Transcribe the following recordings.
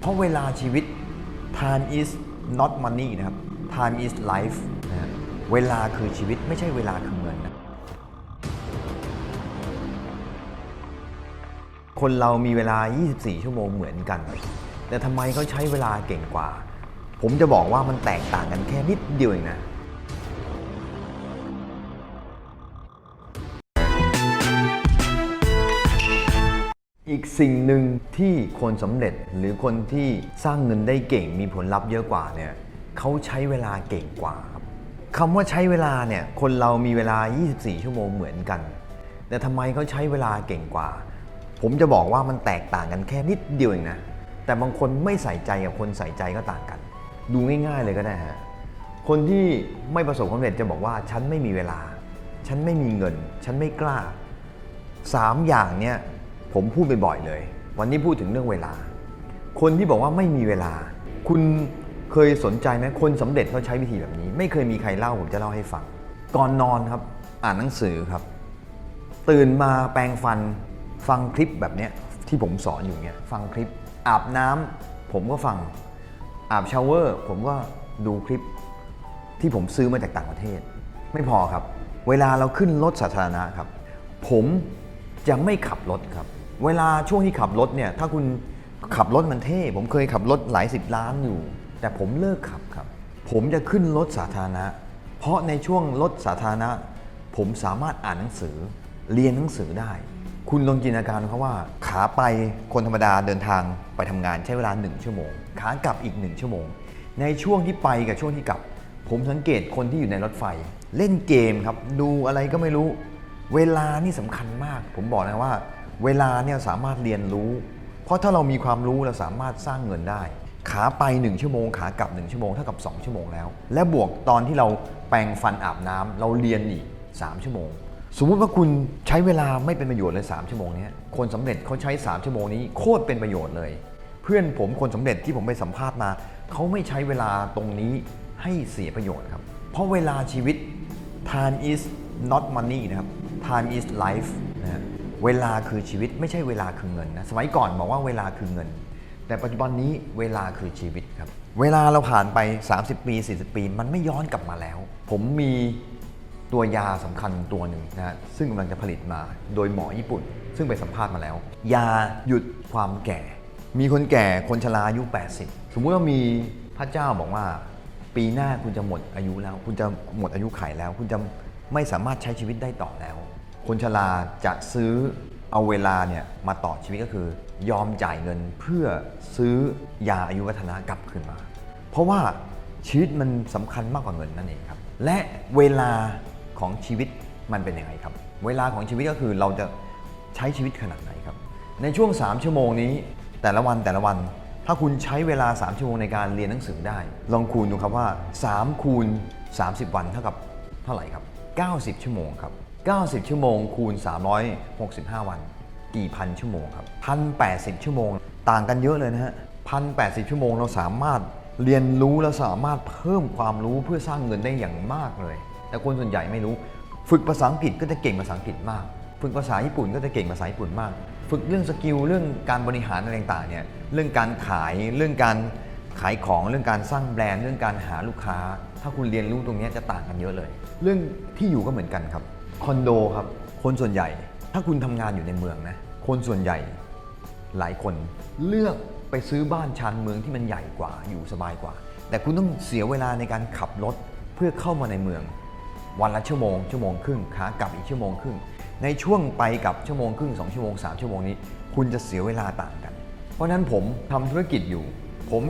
เพราะเวลาชีวิต time is not money นะครับ time is life นะเวลาคือชีวิตไม่ใช่เวลาคือเงินนะคนเรามีเวลา 24 ชั่วโมงเหมือนกัน แต่ทำไมเขาใช้เวลาเก่งกว่า ผมจะบอกว่ามันแตกต่างกันแค่นิดเดียวเองนะ อีกสิ่งหนึ่งที่คนสำเร็จหรือคนที่สร้างเงินได้เก่งมีผลลัพธ์เยอะกว่าเนี่ยเขาใช้เวลาเก่งกว่าครับคำว่าใช้เวลาเนี่ยคนเรามีเวลา 24 ชั่วโมงเหมือนกัน แต่ทำไมเขาใช้เวลาเก่งกว่า ผมจะบอกว่ามันแตกต่างกันแค่นิดเดียวเองนะแต่บางคนไม่ใส่ใจกับคนใส่ใจก็ต่างกัน ดูง่ายๆเลยก็ได้ฮะคนที่ไม่ประสบความสำเร็จจะบอกว่าฉันไม่มีเวลา ฉันไม่มีเงิน ฉันไม่กล้าสามอย่างเนี่ย ผมพูดบ่อยๆเลย วันนี้พูดถึงเรื่องเวลา คนที่บอกว่าไม่มีเวลา คุณเคยสนใจไหมคนสำเร็จเขาใช้วิธีแบบนี้ ไม่เคยมีใครเล่าผมจะเล่าให้ฟัง ก่อนนอนครับ อ่านหนังสือครับ ตื่นมาแปรงฟันฟังคลิปแบบเนี้ยที่ผมสอนอยู่เนี่ยฟังคลิปอาบน้ำผมก็ฟังอาบชาวเวอร์ ผมก็ดูคลิปที่ผมซื้อมาจากต่างประเทศ ไม่พอครับ เวลาเราขึ้นรถสาธารณะครับ ผมจะไม่ขับรถครับ เวลาช่วงที่ขับรถเนี่ย ถ้าคุณขับรถมันเท่ ผมเคยขับรถหลายสิบล้านอยู่ แต่ผมเลิกขับครับ ผมจะขึ้นรถสาธารณะ เพราะในช่วงรถสาธารณะ ผมสามารถอ่านหนังสือ เรียนหนังสือได้ คุณลองจินตนาการเขาว่า ขาไปคนธรรมดาเดินทางไปทำงานใช้เวลา 1 ชั่วโมง ขากลับอีก 1 ชั่วโมง ในช่วงที่ไปกับช่วงที่กลับ ผมสังเกตคนที่อยู่ในรถไฟ เล่นเกมครับ ดูอะไรก็ไม่รู้ เวลานี่สำคัญมาก ผมบอกนะว่า เวลาเนี่ยสามารถเรียนรู้ เพราะถ้าเรามีความรู้เราสามารถสร้างเงินได้ ขาไป 1 ชั่วโมง ขากลับ 1 ชั่วโมงเท่ากับ 2 ชั่วโมงแล้ว และบวกตอนที่เราแปรงฟันอาบน้ำเราเรียนอีก 3 ชั่วโมง สมมุติว่าคุณใช้เวลาไม่เป็นประโยชน์เลย 3 ชั่วโมงนี้คนสำเร็จเขาใช้ 3 ชั่วโมงนี้โคตรเป็นประโยชน์เลย เพื่อนผมคนสำเร็จที่ผมไปสัมภาษณ์มาเขาไม่ใช้เวลาตรงนี้ให้เสียประโยชน์ครับ เพราะเวลาชีวิต time is not money นะครับ time is life นะฮะ เวลาคือชีวิตไม่ใช่เวลาคือเงินนะสมัยก่อนบอกว่าเวลาคือเงิน แต่ปัจจุบันนี้เวลาคือชีวิตครับ เวลาเราผ่านไป 30 ปี 40 ปี มันไม่ย้อนกลับมาแล้ว ผมมีตัวยาสำคัญตัวหนึ่งนะซึ่งกำลังจะผลิตมาโดยหมอญี่ปุ่น ซึ่งไปสัมภาษณ์มาแล้ว ยาหยุดความแก่ มีคนแก่คนชราอายุ 80 สมมุติว่ามีพระเจ้าบอกว่า ปีหน้าคุณจะหมดอายุแล้ว คุณจะหมดอายุไขแล้ว คุณจะไม่สามารถใช้ชีวิตได้ต่อแล้ว คนชราจะซื้อเอาเวลาเนี่ยมาต่อชีวิตก็คือยอมจ่ายเงินเพื่อซื้อยาอายุวัฒนะกลับคืนมา เพราะว่าชีวิตมันสำคัญมากกว่าเงินนั่นเองครับ และเวลาของชีวิตมันเป็นยังไงครับ เวลาของชีวิตก็คือเราจะใช้ชีวิตขนาดไหนครับ ในช่วง 3 ชั่วโมงนี้แต่ละวันแต่ละวัน ถ้าคุณใช้เวลา 3 ชั่วโมงในการเรียนหนังสือได้ ลองคูณดูครับว่า3คูณ30 วันเท่ากับเท่าไหร่ครับ 90 ชั่วโมงครับ 90 ชั่วโมง คูณ 365 วัน กี่พันชั่วโมงครับพันแปชั่วโมง ต่างกันเยอะเลยนะฮะพันแปชั่วโมงเราสามารถเรียนรู้และสามารถเพิ่มความรู้เพื่อสร้างเงินได้อย่างมากเลย แต่คนส่วนใหญ่ไม่รู้ ฝึกภาษาอังกฤษก็จะเก่งภาษาอังกฤษมาก ฝึกภาษาญี่ปุ่นก็จะเก่งภาษาญี่ปุ่นมาก ฝึกเรื่องสกิลเรื่องการบริหารอะไรต่างเนี่ย เรื่องการขาย เรื่องการขายของ เรื่องการสร้างแบรนด์ เรื่องการหาลูกค้า ถ้าคุณเรียนรู้ตรงนี้จะต่างกันเยอะเลย เรื่องที่อยู่ก็เหมือนกันครับ คอนโดครับ คนส่วนใหญ่ ถ้าคุณทำงานอยู่ในเมืองนะ คนส่วนใหญ่หลายคนเลือกไปซื้อบ้านชานเมืองที่มันใหญ่กว่าอยู่สบายกว่า แต่คุณต้องเสียเวลาในการขับรถเพื่อเข้ามาในเมือง วันละชั่วโมง ชั่วโมงครึ่งขากลับอีกชั่วโมงครึ่ง ในช่วงไปกับชั่วโมงครึ่ง2ชั่วโมง3ชั่วโมงนี้ คุณจะเสียเวลาต่างกัน เพราะฉะนั้นผมทำธุรกิจอยู่ ผม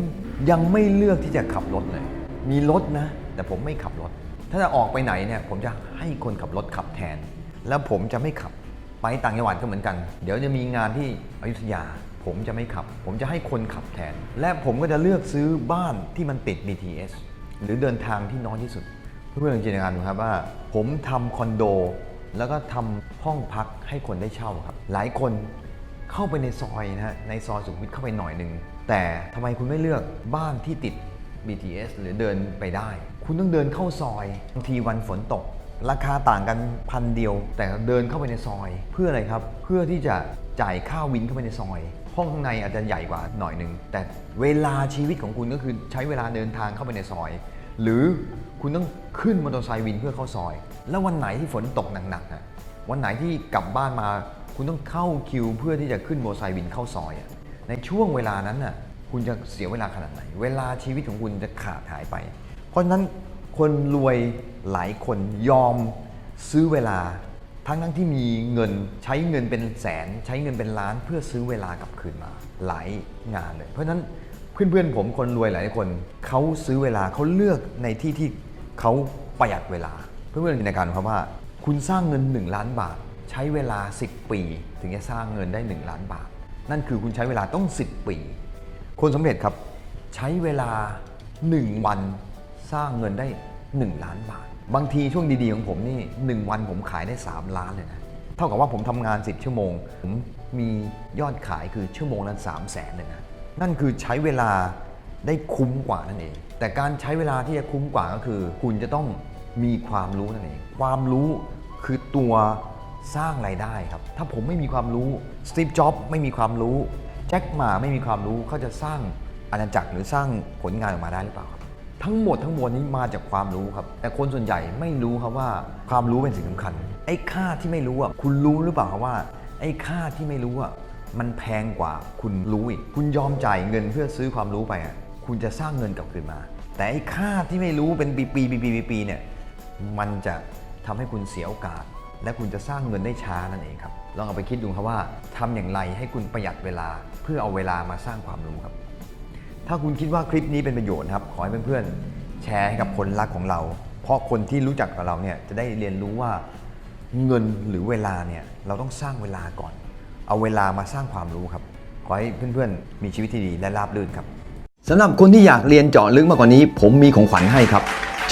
ยังไม่เลือกที่จะขับรถเลย มีรถนะ แต่ผมไม่ขับรถ ถ้าจะออกไปไหนเนี่ยผมจะให้คนขับรถขับแทน แล้วผมจะไม่ขับไปต่างจังหวัดก็เหมือนกัน เดี๋ยวจะมีงานที่อยุธยา ผมจะไม่ขับ ผมจะให้คนขับแทน และผมก็จะเลือกซื้อบ้านที่มันติด BTS หรือเดินทางที่น้อยที่สุด เพื่อนๆจินตนาการดูครับว่า ผมทำคอนโด แล้วก็ทำห้องพักให้คนได้เช่าครับ หลายคนเข้าไปในซอยนะฮะในซอยสุขุมวิทเข้าไปหน่อยหนึ่งแต่ทำไมคุณไม่เลือกบ้านที่ติด BTS หรือเดินไปได้ คุณต้องเดินเข้าซอยบางทีวันฝนตก ราคาต่างกันพันเดียว แต่เดินเข้าไปในซอย เพื่ออะไรครับเพื่อที่จะจ่ายค่าวินเข้าไปในซอย ห้องข้างในอาจจะใหญ่กว่าหน่อยหนึ่งแต่เวลาชีวิตของคุณก็คือใช้เวลาเดินทางเข้าไปในซอย หรือคุณต้องขึ้นมอเตอร์ไซค์วินเพื่อเข้าซอย แล้ววันไหนที่ฝนตกหนักๆอะวันไหนที่กลับบ้านมา คุณต้องเข้าคิว เพื่อที่จะขึ้นมอเตอร์ไซค์วินเข้าซอยในช่วงเวลานั้นน่ะคุณจะเสียเวลาขนาดไหน เวลาชีวิตของคุณจะขาดหายไป เพราะฉะนั้นคนรวยหลายคนยอมซื้อเวลา ทั้งทั้งที่มีเงินใช้เงินเป็นแสน ใช้เงินเป็นล้านเพื่อซื้อเวลากลับคืนมาหลายงานเลย เพราะฉะนั้นเพื่อนๆผมคนรวยหลายคนเขาซื้อเวลาเขาเลือกในที่ที่เขาประหยัดเวลา เพื่อนๆจินตนาการครับว่า คุณสร้างเงิน 1 ล้านบาท ใช้เวลา 10 ปี ถึงจะสร้างเงินได้ 1 ล้านบาท นั่นคือคุณใช้เวลาต้อง 10 ปี คนสำเร็จครับใช้เวลา 1 วัน สร้างเงินได้ 1 ล้านบาท บางทีช่วงดีๆของผมนี่ 1 วันผมขายได้ 3 ล้านเลยนะ เท่ากับว่าผมทำงาน 10 ชั่วโมง ผมมียอดขายคือชั่วโมงละ3 0 0แสนเลยนะ นั่นคือใช้เวลาได้คุ้มกว่านั่นเอง แต่การใช้เวลาที่จะคุ้มกว่าก็คือ คุณจะต้องมีความรู้นั่นเอง ความรู้คือตัวสร้างรายได้ครับ ถ้าผมไม่มีความรู้สตีฟจ็อบไม่มีความรู้แจ็คหมาไม่มีความรู้เขาจะสร้างอาณาจักรหรือสร้างผลงานออกมาได้หรือเปล่า ทั้งหมดทั้งมวลนี้มาจากความรู้ครับ แต่คนส่วนใหญ่ไม่รู้ครับว่าความรู้เป็นสิ่งสำคัญ ไอ้ค่าที่ไม่รู้อะคุณรู้หรือเปล่าครับว่า ไอ้ค่าที่ไม่รู้อะมันแพงกว่าคุณรู้อีก คุณยอมจ่ายเงินเพื่อซื้อความรู้ไปอะคุณจะสร้างเงินกลับคืนมา แต่ไอ้ค่าที่ไม่รู้เป็นปีปีปีปีปีปีเนี่ยมันจะทำให้คุณเสียโอกาส และคุณจะสร้างเงินได้ช้านั่นเองครับลองเอาไปคิดดูครับว่าทำอย่างไรให้คุณประหยัดเวลาเพื่อเอาเวลามาสร้างความรู้ครับ ถ้าคุณคิดว่าคลิปนี้เป็นประโยชน์ครับ ขอให้เพื่อนๆ แชร์ให้กับคนรักของเรา เพราะคนที่รู้จักกับเราเนี่ยจะได้เรียนรู้ว่าเงินหรือเวลาเนี่ยเราต้องสร้างเวลาก่อน เอาเวลามาสร้างความรู้ครับ ขอให้เพื่อนๆ มีชีวิตที่ดีและราบรื่นครับสำหรับคนที่อยากเรียนเจาะลึกมากกว่านี้ ผมมีของขวัญให้ครับ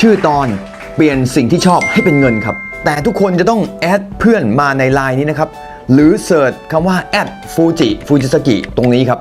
ชื่อตอนเปลี่ยนสิ่งที่ชอบให้เป็นเงินครับ แต่ทุกคนจะต้องแอดเพื่อนมาในไลน์นี้นะครับ หรือเสิร์ชคำว่าแอดฟูจิฟูจิสกิตรงนี้ครับ